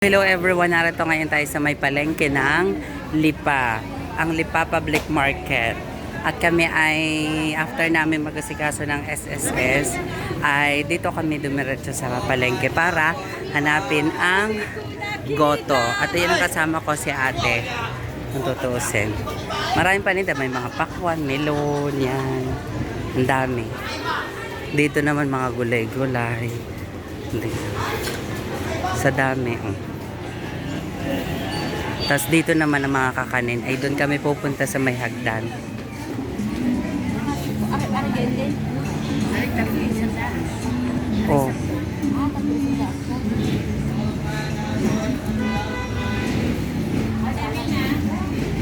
Hello everyone, narito ngayon tayo sa may palengke ng Lipa, ang Lipa Public Market. At kami ay, after namin magasikaso ng SSS, ay dito kami dumiretso sa palengke para hanapin ang goto. At yun ang kasama ko si ate, kung tutuusin. Maraming paninda, may mga pakwan, melon, yan. Ang dami. Dito naman mga gulay-gulay. Dito. Sa dami. Oh. Tapos dito naman ang mga kakanin ay doon kami pupunta sa may hagdan. Oh.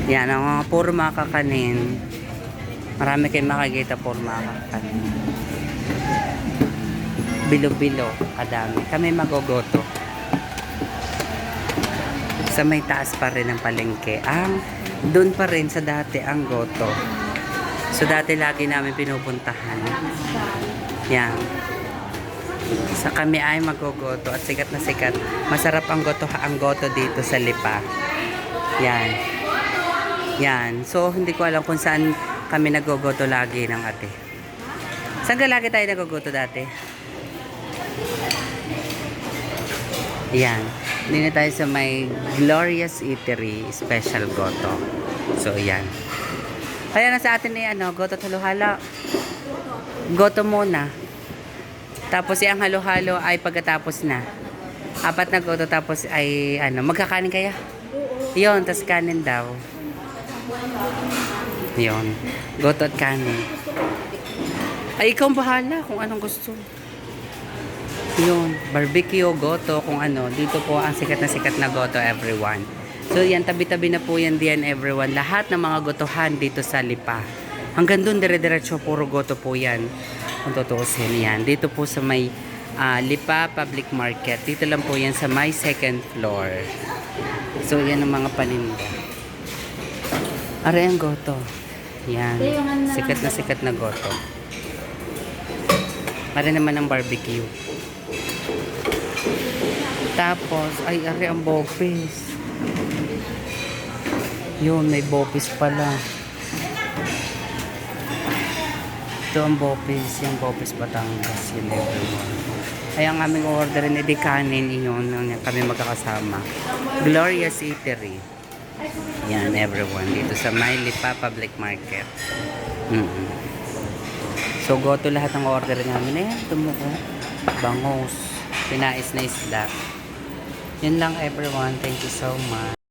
Yan, ang mga puro mga kakanin. Marami kayong makikita puro mga kakanin. Bilo-bilo, kadami. Kami magogoto. Sa may taas pa rin ang palengke. Ang, doon pa rin sa dati ang goto. So dati lagi namin pinupuntahan. Yan. Sa kami ay magogoto at sikat na sikat. Masarap ang goto ang goto dito sa Lipa. Yan. Yan. So hindi ko alam kung saan kami nagogoto lagi ng ate. Saan ka lagi tayo nagogoto dati? Yan. Hindi na tayo sa may Glorious Eatery Special Goto. So, yan. Kaya na sa atin ay ano, Goto at halo-halo. Goto muna. Tapos yung halo-halo ay pagkatapos na. Apat na goto tapos ay ano, magkakanin kaya? Yon, tas kanin daw. Yon. Goto at kanin. Ay, ikaw bahala kung anong gusto. Yun, barbecue, goto, kung ano. Dito po ang sikat na sikat na goto, everyone. So yan, tabi-tabi na po yan diyan, everyone. Lahat ng mga gotohan dito sa Lipa. Hanggang doon, dire-diretso, puro goto po yan. Kung tutuusin yan. Dito po sa may ah, Lipa Public Market. Dito lang po yan sa my second floor. So yan ang mga paninda. Are ang goto. Yan. Sikat na sikat na goto. Para naman ang barbecue. Tapos, ay, ari ang bopis. Yun, may bopis pala. Ito ang bopis, yung bopis Batangas, yun everyone. Ay, ang aming orderin, edi kanin, yun, kami magkakasama. Glorious Eatery. Yan, everyone, dito sa Mailipa Public Market. Mm So, go to lahat ng order namin. Ayan, tumuko. Bangos. Pinais na isda. Yun lang everyone. Thank you so much.